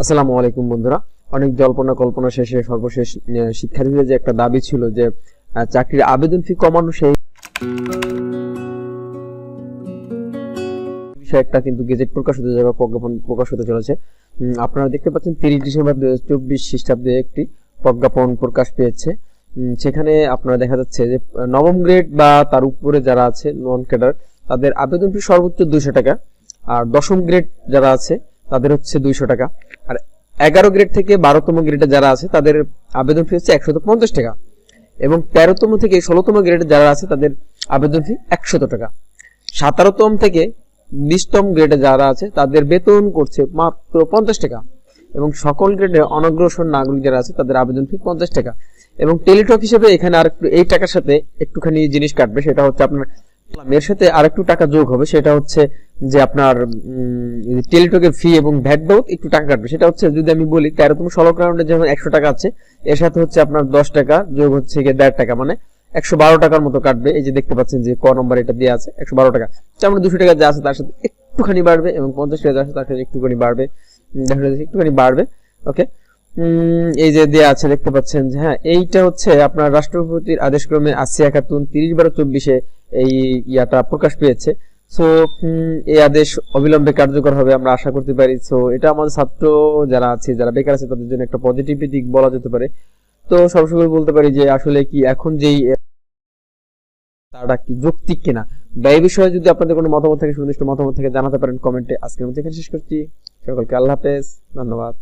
আসসালামু আলাইকুম বন্ধুরা। অনেক জল্পনা কল্পনা শেষে সর্বশেষ শিক্ষার্থীদের যে একটা দাবি ছিল যে চাকরির আবেদন ফি কমানো সেই বিষয়ে একটা কিন্তু গেজেট প্রকাশ হতে যাবে, প্রজ্ঞাপন প্রকাশ হতে চলেছে। আপনারা দেখতে পাচ্ছেন তিরিশ ডিসেম্বর দুই হাজার চব্বিশ খ্রিস্টাব্দে একটি প্রজ্ঞাপন প্রকাশ পেয়েছে। সেখানে আপনারা দেখা যাচ্ছে যে, নবম গ্রেড বা তার উপরে যারা আছে নন ক্যাডার তাদের আবেদন ফি সর্বোচ্চ দুইশো টাকা। আর দশম গ্রেড যারা আছে তাদের হচ্ছে দুইশো টাকা। আর এগারো গ্রেড থেকে বারোতম গ্রেডে যারা আছে, তাদের আবেদন ফি হচ্ছে একশত পঞ্চাশ টাকা। এবং তেরোতম থেকে ষোলোতম গ্রেডে যারা আছে, তাদের আবেদন ফি একশত টাকা। সাতারোতম থেকে বিশতম গ্রেডে যারা আছে, তাদের বেতন করছে মাত্র পঞ্চাশ টাকা। এবং সকল গ্রেডে অনগ্রসর নাগরিক যারা আছে, তাদের আবেদন ফি পঞ্চাশ টাকা। এবং টেলিটক হিসেবে এখানে আর এই টাকার সাথে একটুখানি জিনিস কাটবে, সেটা হচ্ছে আপনার এর সাথে আরেকটু টাকা যোগ হবে, সেটা হচ্ছে যে আপনার টেলিটকের ফি এবং ভ্যাট বাবদ একটু টাকা কাটবে। সেটা হচ্ছে যদি আমি বলি, তেরোতম ষোলো রাউন্ডে যেমন একশো টাকা আছে, এর সাথে হচ্ছে আপনার দশ টাকা যোগ হচ্ছে গিয়ে দেড় টাকা মানে একশো বারো টাকার মতো কাটবে। এই যে দেখতে পাচ্ছেন যে ক নম্বর এটা দেওয়া আছে, একশো বারো টাকা। তার মানে দুশো টাকা যা আছে তার সাথে একটুখানি বাড়বে এবং পঞ্চাশ টাকা যা আছে তার সাথে একটুখানি বাড়বে। দেখা যাচ্ছে একটুখানি বাড়বে ওকে এই যে দেয়া আছে, দেখতে পাচ্ছেন যে হ্যাঁ এইটা হচ্ছে আপনার রাষ্ট্রপতির আদেশক্রমে আসিয়া খাতুন তিরিশ বারো চব্বিশে এই ইয়াটা প্রকাশ পেয়েছে। সো এই আদেশ অবিলম্বে কার্যকর হবে আমরা আশা করতে পারি। সো এটা আমাদের ছাত্র যারা আছে, যারা বেকার আছে, তাদের জন্য একটা পজিটিভ দিক বলা যেতে পারে। তো সবসময় বলতে পারি যে, আসলে কি এখন যেই তারা কি যৌক্তিক কিনা, বা এই বিষয়ে যদি আপনাদের কোনো মতামত থাকে, সুনির্দিষ্ট মতামত থাকে, জানাতে পারেন কমেন্টে। আজকের মধ্যে এখানে শেষ করছি। সকলকে আল্লাহ হাফেজ। ধন্যবাদ।